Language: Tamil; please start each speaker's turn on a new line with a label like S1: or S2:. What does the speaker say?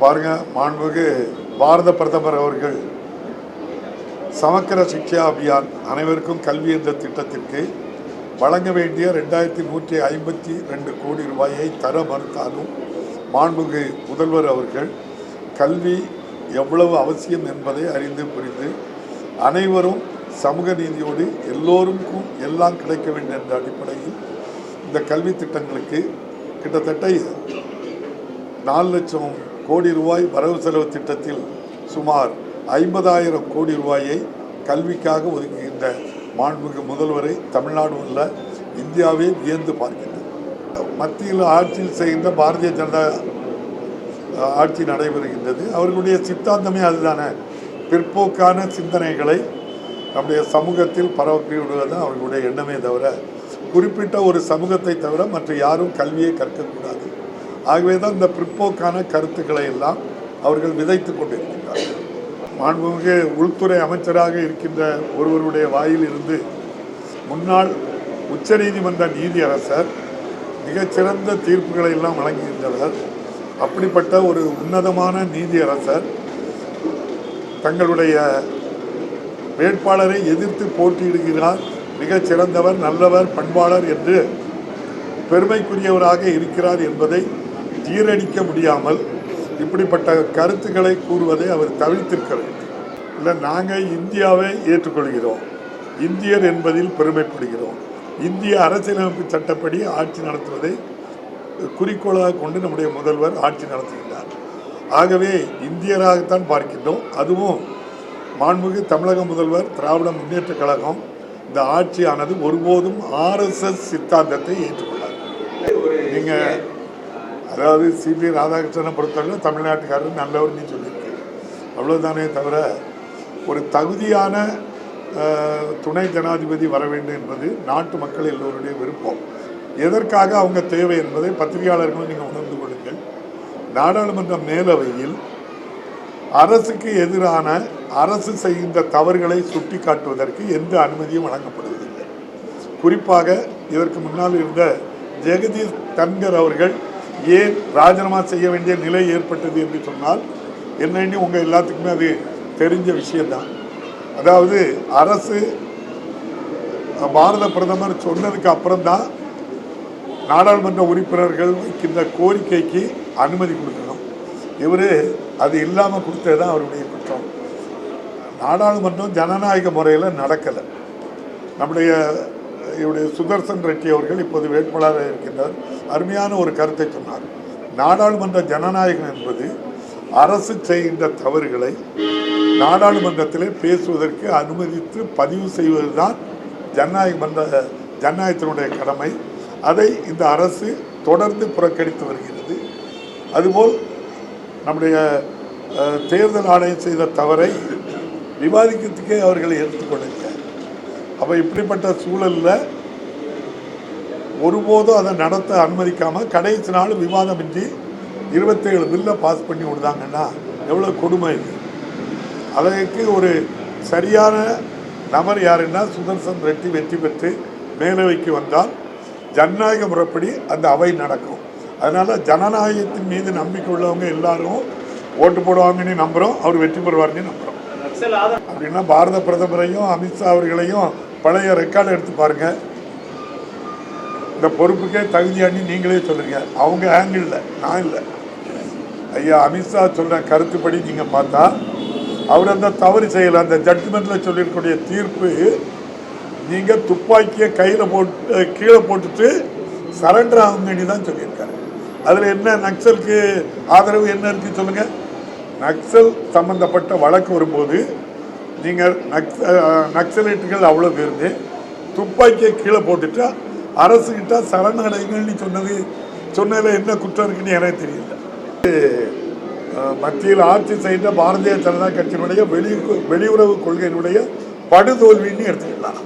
S1: பாருங்கள் மாண்புக்கு பாரத பிரதமர் அவர்கள் சமக்கர சிக்ஷா அபியான் அனைவருக்கும் கல்வி என்ற திட்டத்திற்கு வழங்க வேண்டிய ரெண்டாயிரத்தி நூற்றி ஐம்பத்தி ரெண்டு கோடி ரூபாயை தர மறுத்தாலும் மாண்புகு முதல்வர் அவர்கள் கல்வி எவ்வளவு அவசியம் என்பதை அறிந்து புரிந்து அனைவரும் சமூக நீதியோடு எல்லோருக்கும் எல்லாம் கிடைக்க வேண்டும் என்ற அடிப்படையில் இந்த கல்வி திட்டங்களுக்கு கிட்டத்தட்ட நாலு லட்சம் கோடி ரூபாய் வரவு செலவு திட்டத்தில் சுமார் ஐம்பதாயிரம் கோடி ரூபாயை கல்விக்காக ஒதுக்குகின்ற மாண்புமிகு முதல்வரை தமிழ்நாடு உள்ள இந்தியாவே வியந்து பார்க்கின்றது. மத்தியில் ஆட்சியில் செய்கின்ற பாரதிய ஜனதா ஆட்சி நடைபெறுகின்றது. அவர்களுடைய சித்தாந்தமே அதுதான. பிற்போக்கான சிந்தனைகளை நம்முடைய சமூகத்தில் பரப்பி விடுவது அவர்களுடைய எண்ணமே தவிர குறிப்பிட்ட ஒரு சமூகத்தை தவிர மற்ற யாரும் கல்வியை கற்கக்கூடாது. ஆகவே தான் இந்த பிற்போக்கான கருத்துக்களை எல்லாம் அவர்கள் விதைத்து கொண்டிருக்கின்றார்கள். மாண்புமிகு உள்துறை அமைச்சராக இருக்கின்ற ஒருவருடைய வாயிலிருந்து முன்னாள் உச்சநீதிமன்ற நீதியரசர் மிகச்சிறந்த தீர்ப்புகளை எல்லாம் வழங்குகின்றனர் அப்படிப்பட்ட ஒரு உன்னதமான நீதியரசர் தங்களுடைய வேட்பாளரை எதிர்த்து போட்டியிடுகிறார் மிகச் சிறந்தவர் நல்லவர் பண்பாளர் என்று பெருமைக்குரியவராக இருக்கிறார் என்பதை ஜீரணிக்க முடியாமல் இப்படிப்பட்ட கருத்துக்களை கூறுவதை அவர் தவிர்த்திருக்க இல்லை நாங்கள் இந்தியாவை ஏற்றுக்கொள்கிறோம். இந்தியர் என்பதில் பெருமைப்படுகிறோம். இந்திய அரசியலமைப்பு சட்டப்படி ஆட்சி நடத்துவதை குறிக்கோளாக கொண்டு நம்முடைய முதல்வர் ஆட்சி நடத்துகின்றார். ஆகவே இந்தியராகத்தான் பார்க்கின்றோம். அதுவும் மாண்புமிகு தமிழக முதல்வர் திராவிட முன்னேற்றக் கழகம் இந்த ஆட்சியானது ஒருபோதும் ஆர்எஸ்எஸ் சித்தாந்தத்தை ஏற்றுக்கொண்டார் நீங்கள் அதாவது சிபி ராதாகிருஷ்ணனை பொறுத்தவரை தமிழ்நாட்டுக்காரர் நல்லவர்னு சொல்லியிருக்கு. அவ்வளோதானே தவிர ஒரு தகுதியான துணை ஜனாதிபதி வர வேண்டும் என்பது நாட்டு மக்கள் எல்லோருடைய விருப்பம். எதற்காக அவங்க தேவை என்பதை பத்திரிகையாளர்களும் நீங்கள் உணர்ந்து கொள்ளுங்கள். நாடாளுமன்ற மேலவையில் அரசுக்கு எதிரான அரசு செய்கின்ற தவறுகளை சுட்டி காட்டுவதற்கு எந்த அனுமதியும் வழங்கப்படுவதில்லை. குறிப்பாக இதற்கு முன்னால் இருந்த ஜெகதீஷ் தன்கர் அவர்கள் ஏன் ராஜினாமா செய்ய வேண்டிய நிலை ஏற்பட்டது என்று சொன்னால் என்னன்னு உங்கள் எல்லாத்துக்குமே அது தெரிஞ்ச விஷயந்தான் அதாவது அரசு பாரத பிரதமர் சொன்னதுக்கு அப்புறம்தான் நாடாளுமன்ற உறுப்பினர்கள் வைக்கின்ற கோரிக்கைக்கு அனுமதி கொடுக்கணும். இவர் அது இல்லாமல் கொடுத்தது தான் அவருடைய குற்றம். நாடாளுமன்றம் ஜனநாயக முறையில் நடக்கலை. நம்முடைய இவருடைய சுதர்சன் ரெட்டி அவர்கள் இப்போது வேட்பாளராக இருக்கின்றார். அருமையான ஒரு கருத்தை சொன்னார். நாடாளுமன்ற ஜனநாயகம் என்பது அரசு செய்கின்ற தவறுகளை நாடாளுமன்றத்திலே பேசுவதற்கு அனுமதித்து பதிவு செய்வதுதான் ஜனநாயக மன்ற ஜனநாயகத்தினுடைய கடமை. அதை இந்த அரசு தொடர்ந்து புறக்கணித்து வருகிறது. அதுபோல் நம்முடைய தேர்தல் ஆணையம் செய்த தவறை விவாதிக்கிறதுக்கே அவர்களை எடுத்துக்கொள்ளுங்க அப்போ இப்படிப்பட்ட சூழலில் ஒருபோதும் அதை நடத்த அனுமதிக்காமல் கடைசி நாள் விவாதமின்றி இருபத்தேழு பில்லை பாஸ் பண்ணி விடுதாங்கன்னா எவ்வளோ கொடுமை இது? அதற்கு ஒரு சரியான நபர் யாருன்னா சுதர்சன் ரெட்டி வெற்றி பெற்று மேலவைக்கு வந்தால் ஜனநாயக முறைப்படி அந்த அவை நடக்கும். அதனால் ஜனநாயகத்தின் மீது நம்பிக்கை உள்ளவங்க எல்லாரும் ஓட்டு போடுவாங்கன்னு நம்புகிறோம் அவர் வெற்றி பெறுவார்னு நம்புகிறோம் அப்படின்னா பாரத பிரதமரையும் அமித்ஷா அவர்களையும் பழைய ரெக்கார்டு எடுத்து பாருங்க. இந்த பொறுப்புக்கே தகுதியாண்டி நீங்களே சொல்லுங்க. அவங்க ஹேண்டில் நான் இல்லை. ஐயா அமித்ஷா சொல்ற கருத்துப்படி நீங்கள் பார்த்தா அவர் அந்த தவறு செய்யலை. அந்த ஜட்ஜ்மெண்ட்டில் சொல்லியிருக்கக்கூடிய தீர்ப்பு நீங்கள் துப்பாக்கியை கையில் போட்டு கீழே போட்டுட்டு சரண்டர் ஆகுங்கன்னு தான் சொல்லியிருக்காரு. அதில் என்ன நக்சலுக்கு ஆதரவு என்ன இருக்கு சொல்லுங்கள் நக்சல் சம்பந்தப்பட்ட வழக்கு வரும்போது நீங்கள் நக்ச நக்சலைட்டுகள் அவ்வளோ பேருந்து. துப்பாக்கியை கீழே போட்டுட்டா அரசுகிட்ட சரணடைங்கன்னு சொன்னது சொன்னதில் என்ன குற்றம் இருக்குன்னு எனக்கு தெரியல. மத்தியில் ஆட்சி செய்த பாரதிய ஜனதா கட்சியினுடைய வெளி வெளியுறவு கொள்கையினுடைய படுதோல்வின்னு எடுத்துக்கலாம்